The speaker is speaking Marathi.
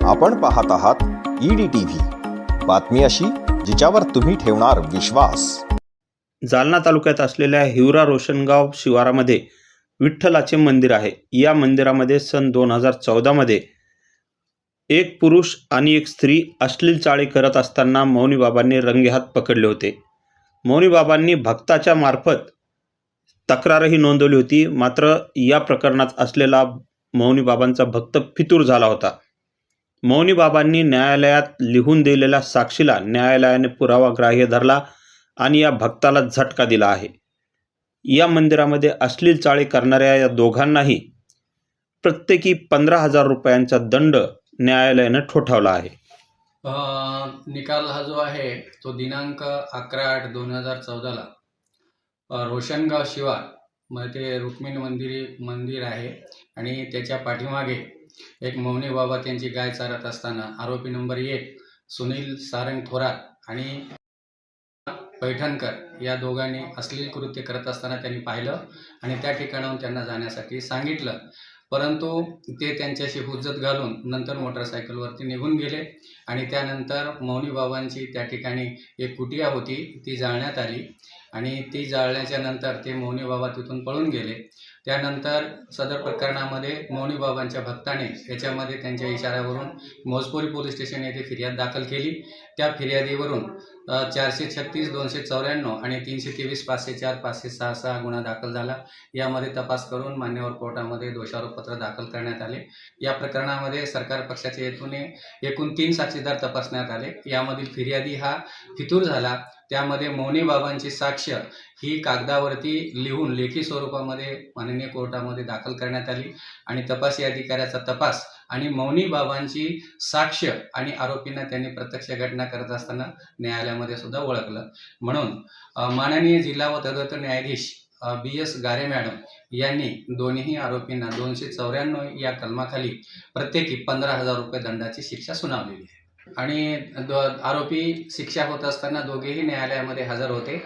आपण पाहत आहात ईडी टीव्ही बातमी अशी जिच्यावर तुम्ही ठेवणार विश्वास. जालना तालुक्यात असलेल्या हिवरा रोशनगाव शिवारामध्ये विठ्ठलाचे मंदिर आहे. या मंदिरामध्ये सन दोन हजार चौदामध्ये एक पुरुष आणि एक स्त्री अश्लील चाळी करत असताना मौनीबाबांनी रंगेहात पकडले होते. मौनीबाबांनी भक्ताच्या मार्फत तक्रारही नोंदवली होती. मात्र या प्रकरणात असलेला मौनीबाबांचा भक्त फितूर झाला होता. मौनी बाबांनी न्यायालयात लिहून दिलेल्या साक्षीला न्यायालयाने पुरावा ग्राह्य धरला आणि या भक्ताला झटका दिला आहे. या मंदिरामध्ये अश्लील चाळी करणाऱ्या या दोघांनाही प्रत्येकी पंधरा हजार रुपयांचा दंड न्यायालयानं ठोठावला आहे. निकाल हा जो आहे तो दिनांक अकरा आठ दोन हजार चौदाला रोशनगाव शिवारमध्ये ते रुक्मिणी मंदिर मंदिर आहे आणि त्याच्या पाठीमागे एक मौनी बाबा त्यांची गाय चारत असताना आरोपी नंबर एक सुनील सारंग थोरात आणि पैठणकर या दोघांनी अश्लील कृत्य करत असताना त्यांनी पाहिलं आणि त्या ठिकाणाहून त्यांना जाण्यासाठी सांगितलं. परंतु ते त्यांच्याशी हुज्जत घालून नंतर मोटरसायकलवरती निघून गेले आणि त्यानंतर मौनी बाबांची त्या ठिकाणी एक कुटिया होती ती जाळण्यात आली. आणि ती जाळल्याच्या नंतर ते मौनी बाबा तिथून पळून गेले. त्यानंतर सदर प्रकरणामध्ये मौनी बाबांच्या भक्ताने याच्यामध्ये त्यांच्या इशाऱ्यावरून मोजपुरी पोलीस स्टेशन येथे फिर्याद दाखल केली. त्या फिर्यादीवरून चारशे छत्तीस दोनशे चौऱ्याण्णव आणि तीनशे तेवीस पाचशे चार पाचशे सहा सहा गुन्हा दाखल झाला. यामध्ये तपास करून मान्यवर कोर्टामध्ये दोषारोपपत्र दाखल करण्यात आले. या प्रकरणामध्ये सरकार पक्षाच्या हेतूने एकूण तीन साक्षीदार तपासण्यात आले. यामधील फिर्यादी हा फितूर झाला. त्यामध्ये मौनी बाबांची साक्ष ही कागदावरती लिहून लेखी स्वरूपामध्ये माननीय कोर्टामध्ये दाखल करण्यात आली आणि तपासी अधिकाऱ्याचा तपास आणि मौनी बाबांची साक्ष आणि आरोपींना त्यांनी प्रत्यक्ष घटना करत असताना न्यायालयामध्ये सुद्धा ओळखलं. म्हणून माननीय जिल्हा व तदर्थ न्यायाधीश बी एस गारे मॅडम यांनी दोन्ही आरोपींना दोनशे चौऱ्याण्णव या कलमाखाली प्रत्येकी पंधरा हजार रुपये दंडाची शिक्षा सुनावलेली आहे. आणि आरोपी शिक्षा होत असताना दोघेही न्यायालयामध्ये हजर होते.